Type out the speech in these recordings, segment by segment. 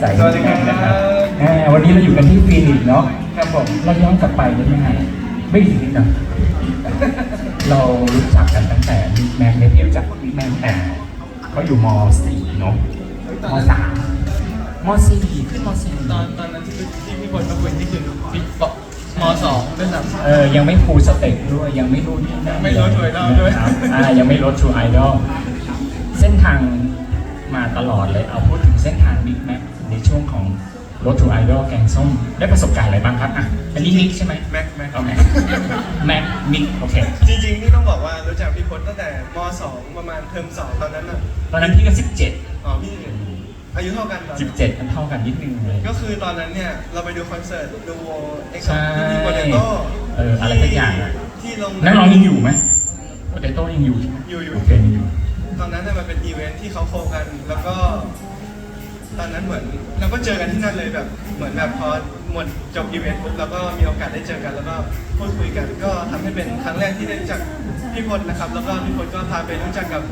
ใสเหมือนกันนะครับอ่าวันนี้เราอยู่กันที่ฟีนิกซ์เนาะครับผมเราย้อนกลับไปได้ไหมฮะไม่ถึงนิดหน่อยเรารู้จักกันตั้งแต่บิ๊กแมนเนี่ยพี่รู้จักบิ๊กแมนแต่เขาอยู่ม .4 เนาะม .3 ม .4 ขึ้นมตอนตอนนั้นที่ที่พี่พลมาคุยนี่คือพี่บอกมสองด้วยซ้ำ .4 เออยังไม่ฟูลสเต็ปด้วยยังไม่รู้ที่นั่นไม่รู้ Road to Idol ด้วย นะครับอ่ายังไม่รถทูไอดอลเส้นทางมาตลอดเลยเอาพูดถึงเส้นทางบิ๊กแมใน ช่วงของรถทูไอดอลแกงส้มได้ประสบการณ์อะไรบ้างครับอะอันนี้มิกใช่ไหมแม็กแม็กโอเคแม็กมิกโอเคจริงๆนี่ต้องบอกว่ารู้จักพี่พลตั้งแต่มสองประมาณเทอมสองตอนนั้นน่ะตอนนั้นพี่ก็สิบเจ็ดอ๋อพี่อายุเท่ากันตอนสิบนั้นเจ็ดมันเท่ากันนิดนึงเลย ก็คือตอนนั้นเนี่ยเราไปดูคอนเสิร์ตดูโวเอ็กซ์ใช่ที่โปเตโต้เอออะไรสักอย่างอะ ที่ลงนักร้องยังอยู่ไหมโปเตโต้ยังอยู่ใช่ไหมอยู่อยู่ โอเคยังอยู่ ตอนนั้นเนี่ยมันเป็นอีเวนท์ที่เขาโคกัน แล้วก็ ตอนนั้นเหมือนเราก็เจอกันที่นั่นเลยแบบ เหมือนแบบพอหมดจบอีเวนต์ปุ๊บเราก็มีโอกาสได้เจอกัน แล้วก็พูดคุยกัน ก็ทำให้เป็นครั้งแรกที่ได้รู้จักพี่พลนะครับ แล้วก็พี่พลก็พาไปรู้จักกับ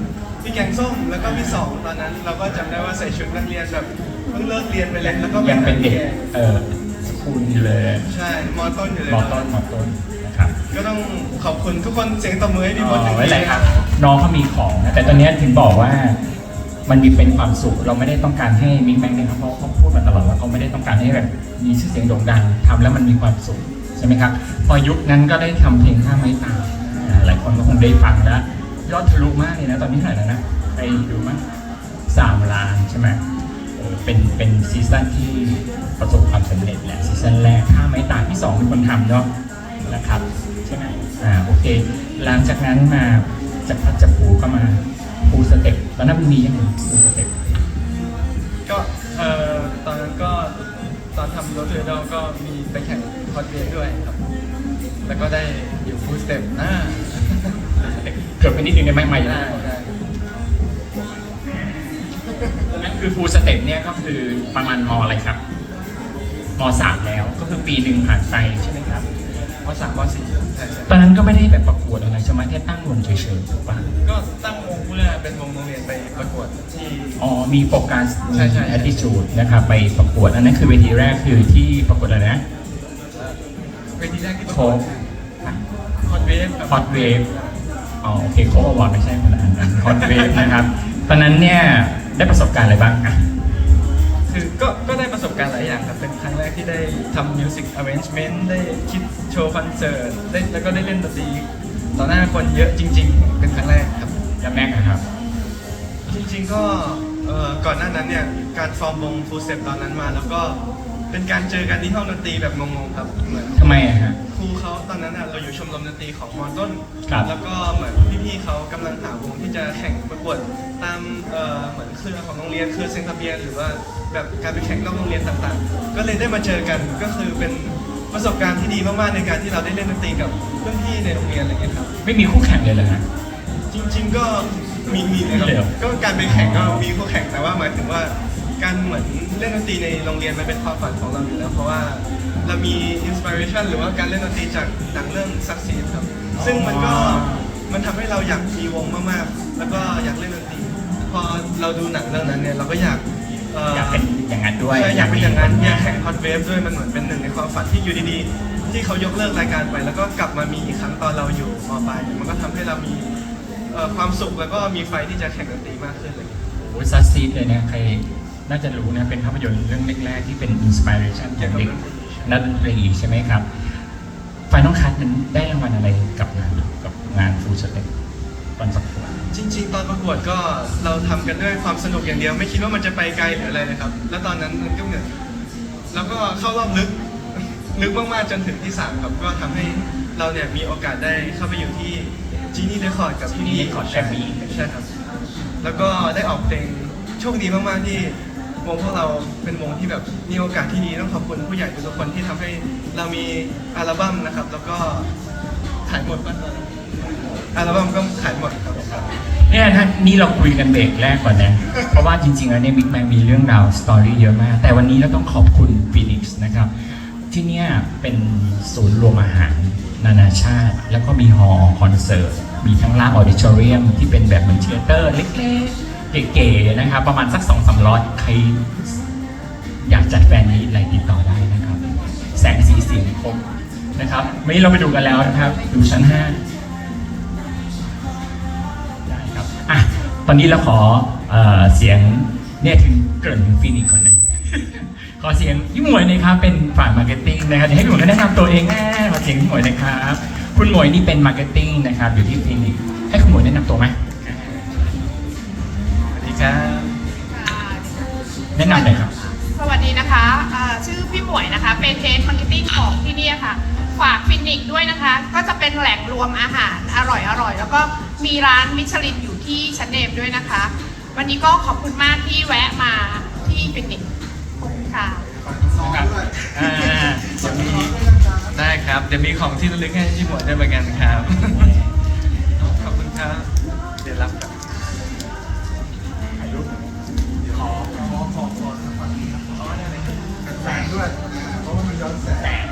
พี่แกงส้มแล้วก็พี่สองตอนนั้น เราก็จำได้ว่าใส่ชุดนักเรียนแบบเพิ่งเลิกเรียนไปเลยแล้วก็ไปยังเป็นเด็กหาพี่แงเออสกูลอยู่เลยใช่มอต้นอยู่เลยมอต้นมอต้นนะครับก็ต้องขอบคุณทุกคนเสียงตบมือให้พี่พอ๋ลหนึ่องไว้ทีแหละครับน้องเขามีของนะแต่ตอนเนี้ยถึงบอกว่า มันมีเป็นความสุข เราไม่ได้ต้องการให้มิกแม็กเนี่ยครับเพราะเขาพูดมาตลอดว่าเขาไม่ได้ต้องการให้แบบมีชื่อเสียงโด่งดังทำแล้วมันมีความสุขใช่ไหมครับ พอยุคนั้นก็ได้ทำเพลงข้ามไม้ตายหลายคนก็คงได้ฟังแล้วยอดทะลุมากเลยนะตอนนี้เท่าไหร่แล้วนะไปดูมั้ยสามล้านใช่ไหมเป็นเป็นซีซั่นที่ประสบความสำเร็จแหละซีซั่นแรกข้ามไม้ตายที่สองเป็นคนทำเนาะนะครับใช่ไหมอ่าโอเค หลังจากนั้นมาจากพัดจับผูก็มา ฟูสเต็ปตอนนั้นมันมียังไงฟูสเต็ปก็เอ่อตอนนั้นก็ตอนทำรถเทรดก็มีไปแข่งคอนเวย์ด้วยครับ แล้วก็ได้อยู่ฟูลสเต็ปอ่าเกิดไปนิดนึงได้ไหมไม่ได้ได้ได้นั่นคือฟูสเต็ปเนี่ยก็คือประมาณมอะไรครับมสามแล้วก็คือปีหนึ่งผ่านไปใช่ไหมครับมสามมสี่ใช่ใช่ตอนนั้นก็ไม่ได้แบบประกวดอะไรใช่ไหมแค่ตั้งวงเฉยๆถูกปะก็ตั้งวง เพื่อเป็นวงโรงเรียนไปประกวดที่ อ๋อ มีโฟกัสใช่ใช่ แอ t ติจูดนะครับไปประกวด อันนั้นคือเวทีแรกคือที่ประกวดอะไรนะเวทีแรกที่ประโคกวดคอนเวฟฮอตเวฟอ๋อโอเคโคอวอร์ดไม่ใช่คนละอันนั้นฮอตเวฟนะครับ ตอนนั้นเนี่ยได้ประสบการณ์อะไรบ้างอะ คือก็ก็ได้ประสบการณ์หลายอย่างครับเป็นครั้งแรกที่ได้ทำมิวสิกอ r เ a นจ์เมนต์ได้คิดโชว์คอนเสิร์ตได้แล้วก็ได้เล่นดนตรีต่อหน้าคนเยอะจริง ๆ เป็นครั้งแรกครับ แล้วแม็กอะครับ จริงๆก็เอ่อก่อนหน้านั้นเนี่ยการฟอร์มวงฟูเซปตอนนั้นมา แล้วก็เป็นการเจอกันที่ห้องดนตรีแบบงงๆครับเหมือนทำไมอะฮะ ครูเขาตอนนั้นน่ะเราอยู่ชมรมดนตรีของมอต้น ครับ แล้วก็เหมือนพี่ๆเขากำลังหาวงที่จะแข่งประกวดตามเอ่อเหมือนเครือของโรงเรียนเครือเซนทาเบียนหรือว่าแบบการไปแข่งนอกโรงเรียนต่างๆ ก็เลยได้มาเจอกันก็คือเป็นประสบการณ์ที่ดีมากๆในการที่เราได้เล่นดนตรีกับเพื่อนพี่ในโรงเรียนอะไรอย่างเงี้ยครับ ไม่มีคู่แข่งเลยเหรอฮะ จริงๆก็มีมีนะครัเดี๋ยวบก็การไปแข่งก็มีคู่แข่งแต่ว่าหมายถึงว่าการเหมือนเล่นดนตรีในโรงเรียนมันเป็นความฝันของเราอยู่แล้วเพราะว่าเรามีอินสปิเรชันหรือว่าการเล่นดนตรีจากหนังเรื่องซักซีดครับ ซึ่งมันก็มันทำให้เราอยากมีวงมากๆ แล้วก็อยากเล่นดนตรีพอเราดูหนังเรื่องนั้นเนี่ยเราก็อยากเอยากเป็นอย่างนั้นด้วยใช่อยากเป็นอย่างนั้นอยากแข่งฮอตเวฟด้วยมันเหมือนเป็นหนึ่งในความฝันที่อยู่ดีๆที่เขายกเลิกรายการไป แล้วก็กลับมามีอีกครั้งตอนเราอยู่มปลายเนี่ยมันก็ทำให้เรามี เอ่อความสุขแล้วก็มีไฟที่จะแข่งดนตรีมากขึ้นเลยโอ้ยซัสซีดเลยเนี่ยใครน่าจะรู้นะเป็นภาพยนตร์เรื่องแรกๆที่เป็นอินสปิเรชันของเด็กนักดนตรีใช่ไหมครับไฟน้องคัทนั้นได้รางวัลอะไรกับงานกับงานฟูลสเต็ปตอนประกวดจริง ๆ ตอนประกวดก็เราทำกันด้วยความสนุกอย่างเดียว ไม่คิดว่ามันจะไปไกลหรืออะไรเลยครับ แล้วตอนนั้นมันก็เหมือนแล้วก็เข้ารอบลึก ลึกมากๆจนถึงที่สามครับก็ทำให้เราเนี่ยมีโอกาสได้เข้าไปอยู่ที่ จีนี่เรคคอร์ดกับพี่ Genie Record ใช่ Grammy ใช่ครับ แล้วก็ได้ออกเพลงโชคดีมากๆที่วงพวกเราเป็นวงที่แบบมีโอกาสที่ดีต้องขอบคุณผู้ใหญ่ทุกคนที่ทำให้เรามีอัลบั้มนะครับ แล้วก็ขายหมดบ้านอัลบั้มก็ขายหมดครับ เนี่ยท่านนี่เราคุยกันเบรกแรกก่อนนะ เพราะว่าจริงๆแล้วเนี่ยบิ๊กแมนมีเรื่องราวสตอรี่เยอะมาก แต่วันนี้เราต้องขอบคุณฟีนิกซ์นะครับ ที่เนี่ยเป็นศูนย์รวมอาหาร นานาชาติ แล้วก็มีฮอลล์คอนเสิร์ต มีทั้งล่างออดิทอเรียมที่เป็นแบบเหมือนเทเตอร์เล็กๆ เก๋ๆนะครับ ประมาณสักสองสามร้อยใครอยากจัดแฟนนี้อะไรติดต่อได้นะครับ แสงสีเสียงครบนะครับวันนี้เราไปดูกันแล้วนะครับ ดูชั้น5ได้ครับอะตอนนี้เราขอเออเสียงเนี่ยถึงเกริ่นฟินิกก่อนนะ อเสียงพี่หมวยหนะครับเป็นฝ่ายมาร์เก็ตติ้งนะครับเดี๋ยวให้พี่หมวยแนะนำตัวเองแน่ขอเสียงพี่หมวยนะครับ คุณหมวยนี่เป็นมาร์เก็ตติ้งนะครับอยู่ที่ฟินิกส์ให้คุณหมวยแนะนำตัวไหมสวัสดีครับแนะนำหน่อยครับ สวัสดีนะคะอ่าชื่อพี่หมวยนะคะ เป็นเฮดมาร์เก็ตติ้งของที่เนี่ยค่ะ ฝากฟินิกซ์ด้วยนะคะ ก็จะเป็นแหล่งรวมอาหารอร่อยอร่อย แล้วก็มีร้านมิชลินอยู่ที่ชั้นเนมด้วยนะคะ วันนี้ก็ขอบคุณมากที่แวะมาที่ฟินิก ซ์ขอบคุณค่ะนะครับอ่าจะมีได้ครับเดี๋ยวมีของที่ระลึกให้พี่หมวดด้วยเหมือนกันครับขอบคุณครับเดี๋ยวรับครับแสงด้วยเพราะว่ามันย้อนแสง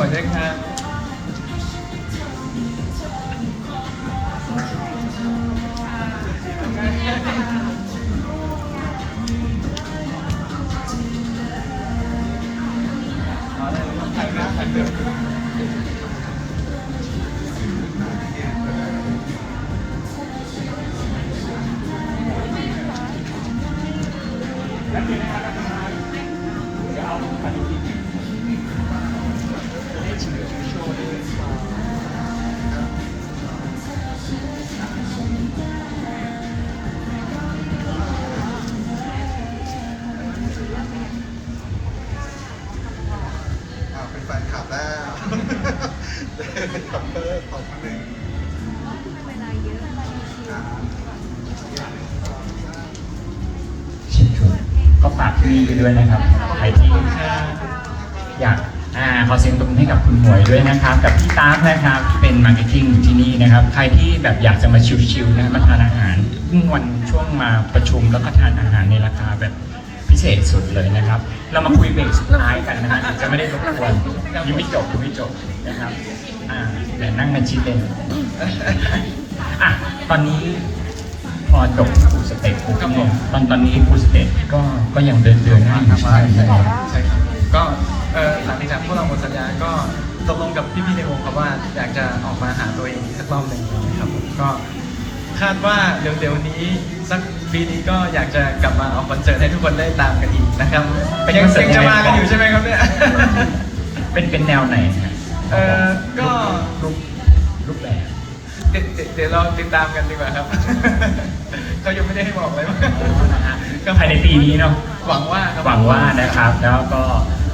มีของให้พี่หมวดด้วยครับอ่ รี่ไปด้วยนะครับใครที่อยากอ่าขอเสียงตบมือให้กับคุณหมวยด้วยนะครับ กับพี่ตาฟนะครับที่เป็นมาร์เก็ตติ้งอยู่ที่นี่นะครับ ใครที่แบบอยากจะมาชิลๆนะมาทานอาหารยิ่งวันช่วงมาประชุมแล้วก็ทานอาหารในราคาแบบพิเศษสุดเลยนะครับ เรามาคุยเบรกสุดท้ายกันนะฮะจะไม่ได้รบกวนยังไม่จบยังไม่จบนะครับอ่าแต่นั่งกันชิดเลยอะตอนนี้ พอจบฟูลสเต็ปปุ๊บครับผเนี่ยมตอนตอนนี้ฟูลสเต็ปก็ก็ยังเดินเดินหน้าอยู่ใช่ไหมครับใช่ครับ ก็เอ่อหลังจากพวกเราหมดสัญญาก็ตกลงกับพี่ๆในวงครับว่าอยากจะออกมาหาตัวเองอีกสักรอบหนึ่งนะครับผมก็คาดว่าเร็วๆนี้สักปีนี้ก็อยากจะกลับมาออกคอนเสิร์ตให้ทุกคนได้ตามกันอีกนะครับยังยังจะมากันอยู่ใช่ไหมครับเนี่ยเป็นเป็นแนวไหนฮะเอ่อก็รูปรูปแบบ เดี๋ยวเดี๋ยวเดี๋ยวเราติดตามกันดีกว่าครับ เขายังไม่ได้ให้บอกเลยว่านะฮะก็ภายในปีนี้เนาะหวังว่าครับหวังว่านะครับ แล้วก็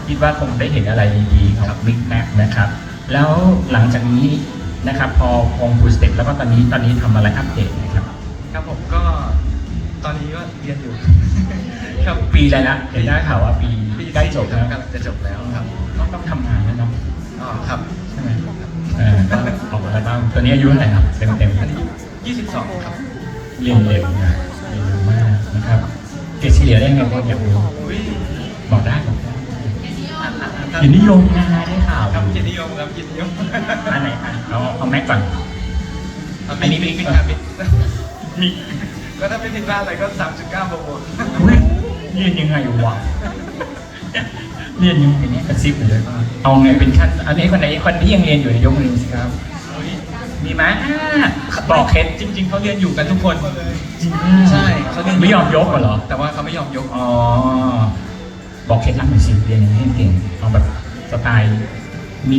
คิดว่าคงได้เห็นอะไรดีๆของมิกแม็กนะครับ แล้วหลังจากนี้นะครับ พอคงฟูลสเต็ปแล้วก็ตอนนี้ตอนนี้ทำอะไรอัปเดตนะครับ ครับผมก็ตอนนี้ก็เรียนอยู่ ครับปีอะไรละเห็นได้ข่าวว่าปีใกล้จบแล้ว กำลังจะจบแล้วครับ ต้องต้องทำงานแล้วเนาะ อ๋อครับใช่ไหม เออก็ออกมาแล้วบ้างตอนนี้อายุเท่าไหร่ครับเต็มเต็มๆอันนี้22 ครับเรียนเร็วนะเรียนเร็วมากนะครับเกรดเฉลี่ยได้ไงก็อยากรู้อุ้ยบอกได้บอกได้อ่านอ่านอ่านเกียรตินิยมนะฮะได้ข่าวครับเกียรตินิยมครับเกียรตินิยมอันไหนอะเอาเอาแม็กก่อน อันนี้มิมิกกมิกเออครับมิกมีก็ถ้าไม่ผิดพลาดอะไรก็ 3.9บวกบวก อุ๊ยเรียนยังไงวะ เรียนยังไงเนี่ยกระซิบอยู่เลยเอาไงเป็นขั้นอันนี้คนไหนคนที่ยังเรียนอยู่ยกมือสิครับมีไหมอ่าบอกเคสจริง ๆเขาเรียนอยู่กันทุกคนจริงใช่เขาเรียนไม่ยอมยกเหรอ แต่ว่าเขาไม่ยอมยกอ๋อเคล็ดลับหน่อยสิเรียนยังไงให้เก่งเอาแบบสไตล์มิ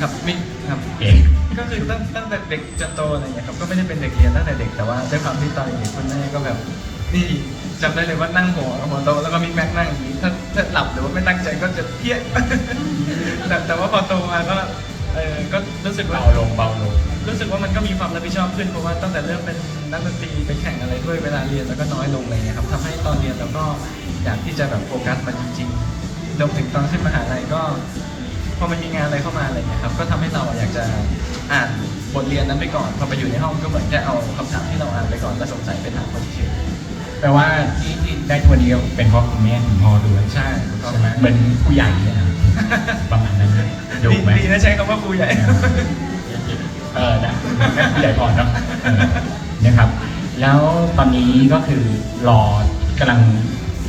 ครับมิครับเก่งก็คือตั้งตั้งแต่เด็กจนโตอะไรอย่างเงี้ยครับก็ไม่ได้เป็นเด็กเรียนตั้งแต่เด็กแต่ว่าด้วยความที่ตอนเด็กคุณแม่ก็แบบนี่ จำได้เลยว่านั่งหัวหัวโตะแล้วก็มีแม็กนั่งอย่างนี้ถ้าถ้าหลับหรือว่าไม่ตั้งใจก็จะเพี้ยแต่แต่ว่าพอโตมาก็เออก็รู้สึกว่าเบาลงเบาลงรู้สึกว่ามันก็มีความรับผิดชอบขึ้นเพราะว่าตั้งแต่เริ่มเป็นนักดนตรีไปแข่งอะไรด้วยเวลาเรียนแล้วก็น้อยลงอะไรเงี้ยครับทำให้ตอนเรียนเราก็อยากที่จะแบบโฟกัสมันจริงๆรวมถึงตอนขึ้นมหาลัยก็พอมันมีงานอะไรเข้ามาอะไรเงี้ยครับก็ทำให้เราอยากจะอ่านบทเรียนนั้นไปก่อนพอไปอยู่ในห้องก็เหมือนแค่เอาคำถามที่เราอ่านไปก่อนแล้วสงสัยไปถามคนเฉย แปลว่าที่ที่ได้ทัวร์นี้ก็เป็นเพราะคุณแม่คุณพ่อด้วยใช่ใช่ไหมเหมือนผู้ใหญ่เนี่ยนะประมาณนั้นเลยดูดีไหมดีนะใช้คำว่าครูใหญ่ เออนะผู้ใหญ่ก่อนเนาะเออนะครับ แล้วตอนนี้ก็คือรอกำลัง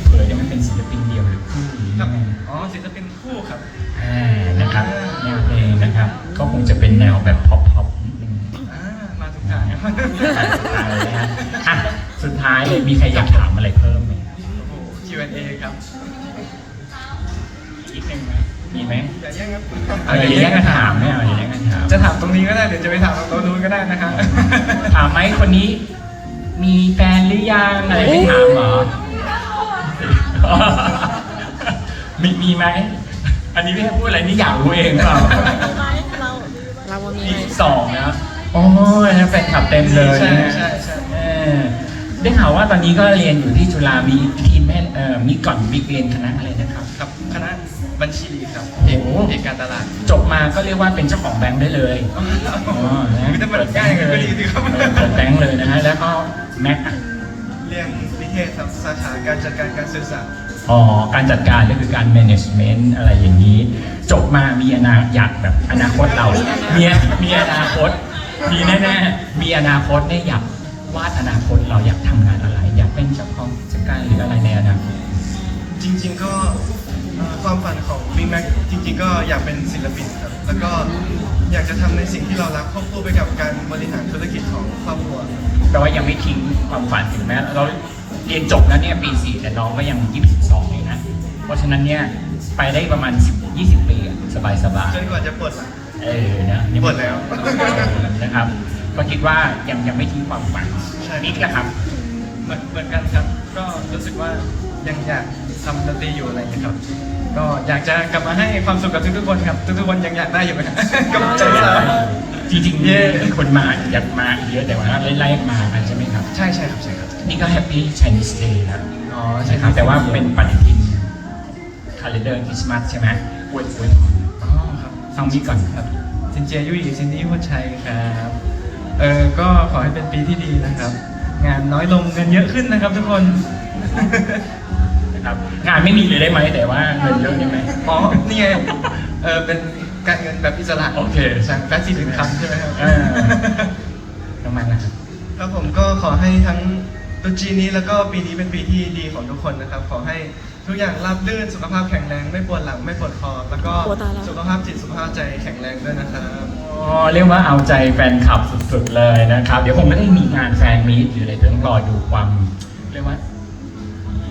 เผยจะไม่เป็นศิลปินเดียวหรือคู่หรือครัยับงไงอ๋อศิลปินคู่ครับอ่านะครับแนวเพลงนะครับ ก็คงจะเป็นแนวแบบพ็อปพ็อปนิดนึงอ่ามาถูกทางสุดท้ายเลยนะฮะอะ สุดท้ายเลยมีใครอยากถามอะไรเพิ่มไหมโอ้โห Q&A ครับอีกหนึ่งไหมมีไหมอย่าแย่งครับเอออย่าแย่งกันถามไม่เอาอย่าแย่งกันถามจะถามตรงนี้ก็ได้เดี๋ยวจะไปถามตรงโต๊ะนู้นก็ได้นะครับถามไหมคนนี้ มีแฟนหรือยังอะไรไม่ถามเหรอมีมีไหมอันนี้ไม่ให้พูดอะไรนี่อยากรู้เองเปล่าเราว่ามีมีไหมสองนะโอ้ยแฟนคลับเต็มเลยใช่นะใช่ใช่เออ ได้ข่าวว่าตอนนี้ก็เรียนอยู่ที่จุฬามีทีมแม่เอ่อมีก่อนบิ๊กเรียนคณะอะไรนะครับ ครับคณะบัญชีครับเอกโอ้เอกการตลาดจบมาก็เรียกว่าเป็นเจ้าของแบงค์ได้เลยอ๋อนะคือถ้ามันง่ายกันก็ดีสิครับเออเปิดแบงค์เลยนะฮะแล้วก็แม็กอะเรียนนิเทศครับสาขาการจัดการการสื่อสารอ๋อการจัดการก็คือการ management อะไรอย่างนี้ จบมามีอนาอยากแบบอนาคตเรามีมีอนาคตมีแน่ๆมีอนาคตเนี่ยอยาก วาดอนาคตเราอยากทำงานอะไร อยากเป็นเจ้าของกิจการหรืออะไรในอนาคตจริง ๆ ก็เอ่อความฝันของบิ๊กแม็กจริง ๆ ก็อยากเป็นศิลปินครับแล้วก็อยากจะทำในสิ่งที่เรารักควบคู่ไปกับการบริหารธุรกิจของครอบครัวแปลว่ายังไม่ทิ้งความฝันถึงแม้เราเรียนจบแล้วเนี่ยปีสี่แต่น้องก็ยังยี่สิบสองเองนะ เพราะฉะนั้นเนี่ยไปได้ประมาณสิบยี่สิบปีอะสบายสบายจนกว่าจะปลดหลังเออนะยังหมดแล้วเออนะครับ ก็คิดว่ายังยังไม่ทิ้งความฝันใช่นิกนะครับ เหมือนเหมือนกันครับ ก็รู้สึกว่ายังอยากทำดนตรีอยู่อะไรอย่างเงี้ยครับ ก็อยากจะกลับมาให้ความสุขกับทุกๆคนครับ ทุกๆคนยังอยากได้อยู่ไหมครับกำลังใจเราจริงๆเนี่ยมีคนมาอยากมาอีกเยอะแต่ว่าไล่ๆมากันใช่ไหมครับ ใช่ใช่ครับใช่ครับ นี่ก็แฮปปี้ Chinese Day นะอ๋อใช่ครับ แต่ว่าเป็นปฏิทินคาล endar คริสต์มาสใช่ไหมอวยอวยพรอ๋อครับฟังนี้ก่อนครับซินเจียยุยซินนี่หัวชัยครับ เออก็ขอให้เป็นปีที่ดีนะครับ งานน้อยลงเงินเยอะขึ้นนะครับทุกคน นะครับงานไม่มีเลยได้ไหมแต่ว่าเงินเยอะได้ไหมอ๋อนี่ไงเออเป็นการเงินแบบอิสระโอเคใช่แฟชั่นสินค้าใช่ไหมครับเออประมาณนะครับครับผมก็ขอให้ทั้งตรุษจีนนี้แล้วก็ปีนี้เป็นปีที่ดีของทุกคนนะครับ ขอให้ ทุกอย่างราบรื่นสุขภาพแข็งแรงไม่ปวดหลังไม่ปวดคอแล้วก็โอ้ตายแล้ว สุขภาพจิตสุขภาพใจแข็งแรงด้วยนะครับ อ๋อเรียกว่าเอาใจแฟนคลับสุดๆเลยนะครับ เดี๋ยวคงไม่ได้มีงานแฟนมีตหรืออะไรเดี๋ยวต้องรอดูความเรียกว่า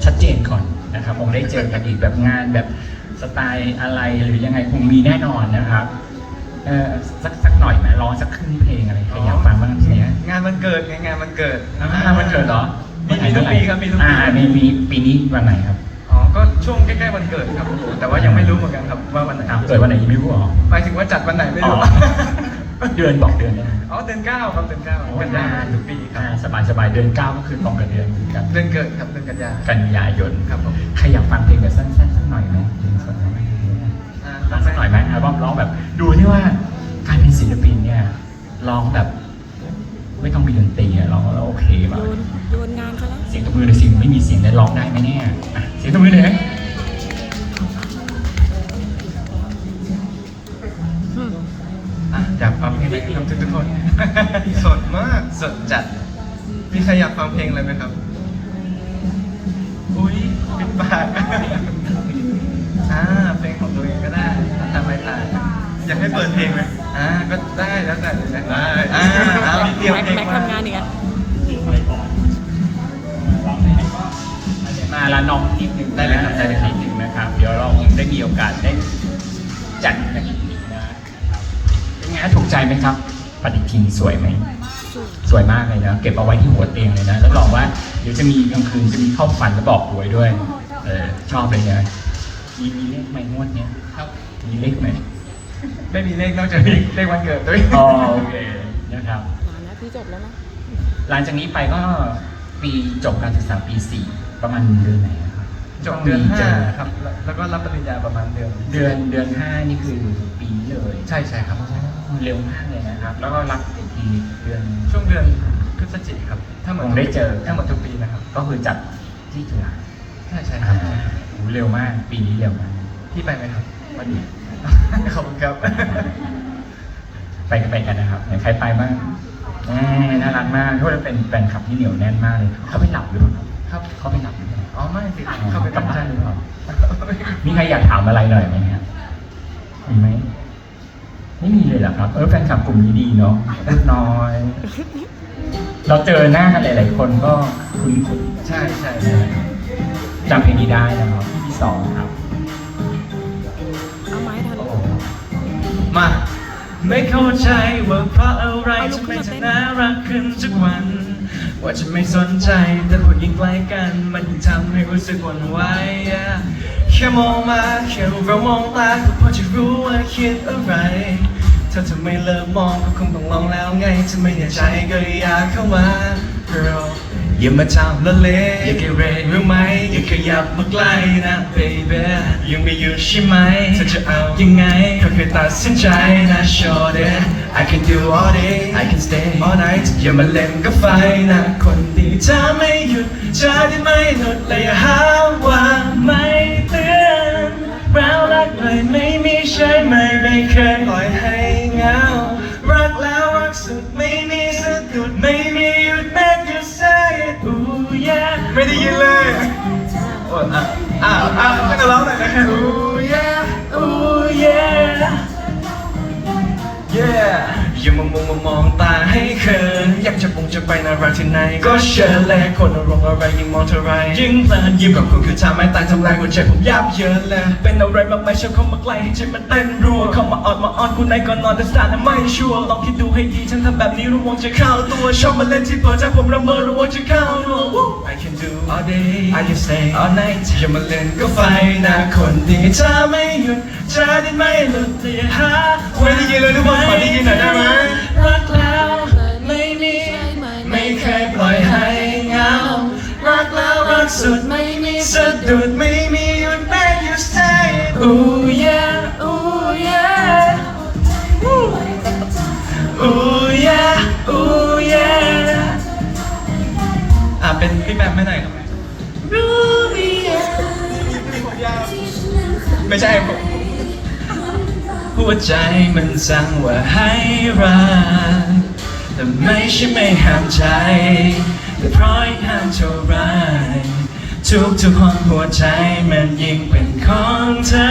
ชัดเจนก่อนนะครับคงได้เจอกันอีกแบบงานแบบสไตล์อะไรหรือยังไงคงมีแน่นอนนะครับเออสักสักหน่อยไหมร้องสักครึ่งเพลงอะไรใครอยากฟังบ้างทีเนี้ยงานวันเกิดไงงานวันเกิด อ่ามันเกิดเหรอมีมีทุกปีครับมีทุกปี อ่ามีมีปีนี้วันไหนครับอ๋อก็ ช่วงใกล้ๆวันเกิดครับแต่ว่ายังไม่รู้เหมือนกันครับว่าวันไหนอ้าวเกิดวันไหนยังไม่รู้เหรอหมายถึงว่าจัดวันไหนไม่อ๋อรู้เดือนบอกเดือนได้ไหมอ๋อเดือนเก้าครับเดือนเก้ากันยายนทุกปีครัอ่าบสบายสบายๆเดือนเก้าก็คือตรงกับเดือนกันเดือนเกิดครับเดือนกันยากันยายนครับผมใครอยากฟังเพลงแบบสั้นๆสักหน่อยไหมเพลงสั้นๆไหมอ่าร้องสักหน่อยไหมอัลบั้มร้องแบบ ดูที่ว่าการเป็นศิลปินเนี่ยร้องแบบ ไม่ต้องมีดนตรีอะร้องแล้วโอเคโยมากนโยนงานเขาแล้วเสียงตบมือหรือเสียงไม่มีเสียงได้ร้องได้ไหมเนี่ยอะเสียงตบมือหน่อยนะอืมอะอยากฟังเพลงอะไรครับทุกๆคน สดมาก สดจัด มีใครอยากฟังเพลงอะไรไหมครับ อุ้ยปิดปาก อ่าเพลงของตัวเองก็ได้ อยากให้เปิดเพลงไหมอ่าก็ได้แล้วแต่เลยนะได้อ่าอ่ามีเตรียมแม็กเพลงแม็กมาทำงานอีกอะมาละน้องนิดนึงได้เลยครับได้เลยครับนิดนึงนะครับ เดี๋ยวเราคงได้มีโอกาสได้จัดกันอีกนะครับเป็นไงฮะถูกใจไหมครับ ปฏิทินสวยไหม สวยมากเลยนะ เก็บเอาไว้ที่หัวเตียงเลยนะแล้วลองว่าเดี๋ยวจะมีกลางคืนจะมีเข้าฝันแล้วบอกหวยด้วย เออชอบเลยนะมีมีเลขไหมงวดเนี้ยครับมีเลขไหม ไม่มีเลขนอกจากเลขเลขวันเกิดด้วยอ๋อโอเคนะครับหลานนะพี่จบแล้วนะ หลังจากนี้ไปก็ปีจบการศึกษาปีสี่ประมาณเดือนไหนอะครับจบเดือนมีจห้าครับแล้วก็รับปริญญาประมาณเดือนเดือนเดือนห้านี่คือปีนี้เลยใช่ใช่ครับ เร็วมากเลยนะครับ แล้วก็รับอีกทีเดือน ช่วงเดือนพฤศจิกครับ ถ้าเหมือนคงได้เจอ ถ้าเหมือนทุกปีนะครับ ก็คือจัดที่จุฬาใช่ใช่คอ่ารับโหเร็วมาก ปีนี้เร็วมาก พี่ไปไหมครับวันนี้ขอบ คุณครับ ไปกันไปกันนะครับไหนใครไปบ้างแหมน่ารักมากทุกคนเป็นแฟนคลับที่เหนียวแน่นมากเลยเขาไปหลับหรือเปล่าครับครับเขาไปหลับหรือเปล่าอ๋อไม่สิเข้าไปกลับบ้าบ้านนหรือเปล่ามีใครอยากถามอะไรหน่อยไหมครับมีไหมไม่มีเลยเหรอครับ เออแฟนคลับกลุ่มนี้ดีเนาะพูดน้อย เราเจอหน้ากันหลาย ๆ คนก็คุ้นคุ้นใช่ใช่ๆใช่ไหมจำเพลงนี้ได้นะครับที่สองครับ มา ไม่เข้าใจว่าเพราะอะไรทำไมเธอน่ารักขึ้นทุกวัน ว่าจะไม่สนใจแต่พอยิ่งใกล้กัน มันยิ่งทำให้รู้สึกหวั่นไหวแค่มองมาแค่เรามองตาก็พอจะรู้ว่าคิดอะไรถ้าเธอไม่เลิกมองก็คงต้องลองแล้วไงถ้าไม่แน่ใจก็อยากเข้ามา girl อย่ามาทำละเลอย่าเกเรรู้ไหมอย่าขยับมาใกล้นะ baby ยังไม่หยุดใช่ไหมเธอจะเอายังไงค่อยๆตัดสินใจนะ shorty I can do all day I can stay all night อย่ามาเล่นกับไฟนะ คนดีถ้าไม่หยุดจะได้ไม่หลุดและอย่าหาว่า โอ้อะอ้าวอ้าวไม่ต้องร้องหน่อยนะ ooh yeah ooh yeah yeah อย่ามามองมามองตาให้เขินอยากจะปงจะไปนารักที่ไหน ก็เชิญเลคนอารมณ์อะไรยิ่งมองเท่าไรยิ่งเพลินยิ้มกับคุณคือทำให้ตายทำลายหัวใจผมยับเยินเลยเป็นอะไรมากไหมชอบเข้ามาใกล้ให้ใจมันเต้นรัวเข้ามาออดมาออนกูไหนก่อนนอนแต่สานไม่ชัวร์ลองคิดดูให้ดีฉันทำแบบนี้ระวังจะเข้าตัวชอบมาเล่นที่เปิดใจผมระเมอระวังจะเข้าตัว I can do all day I can stay all night อย่ามาเล่นก็ไฟนะคนดีถ้าไม่หยุดจะได้ไม่หลุดแต่อย่าหาไม่ได้ยินเลยทุกคนขอได้ยินหน่อยได้ไหมรักแล้วไม่มีไม่เคยปล่อยให้เหงา รักแล้วรักสุดไม่มีสะดุดไม่มีหยุดแม้ you say it ooh yeah ooh yeah ooh yeah ooh yeah อะเป็นพี่แบมไม่หน่อยครับไม่ใช่ผม หัวใจมันสั่งว่าให้รักแต่ไม่ใช่ไม่ห้ามใจ แต่เพราะยังห้ามเท่าไรทุกทุกๆห้องหัวใจมันยิ่งเป็นของเธอ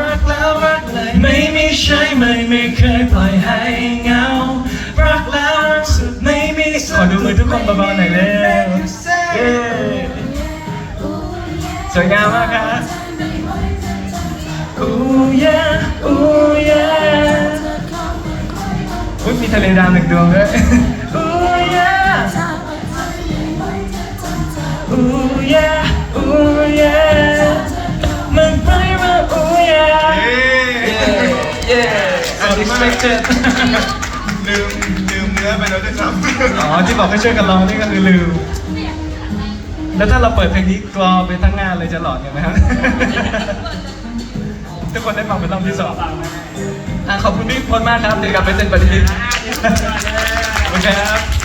รักแล้วรักเลยไม่มีใช่ไหมไม่เคยปล่อยให้เหงารักแล้วรักสุดไม่มีขอดูมือทุกคนเบาๆหน่อยเลยเย้สวยงามมากครับ Ooh yeah, ooh yeah อุ๊ยมีทะเลดาวหนึ่งดวงด้วย Ooh yeah Ooh yeah Ooh yeah มันไปมา Ooh yeah Yeah yeah unexpected ลืมลืมเนื้อไปแล้วด้วยซ้อ๋อที่บอกให้ช่วยกันร้องนี่ก็คือลืม แล้วถ้าเราเปิดเพลงนี้กรอไปทั้งงานเลยจะหลอนกันไหมครับ ทุกคนได้ฟังเป็นรอบที่สองอะขอบคุณพี่พลมากครับเดี๋ยวกลับไปเซ็นปฏิทินขอบคุณครับ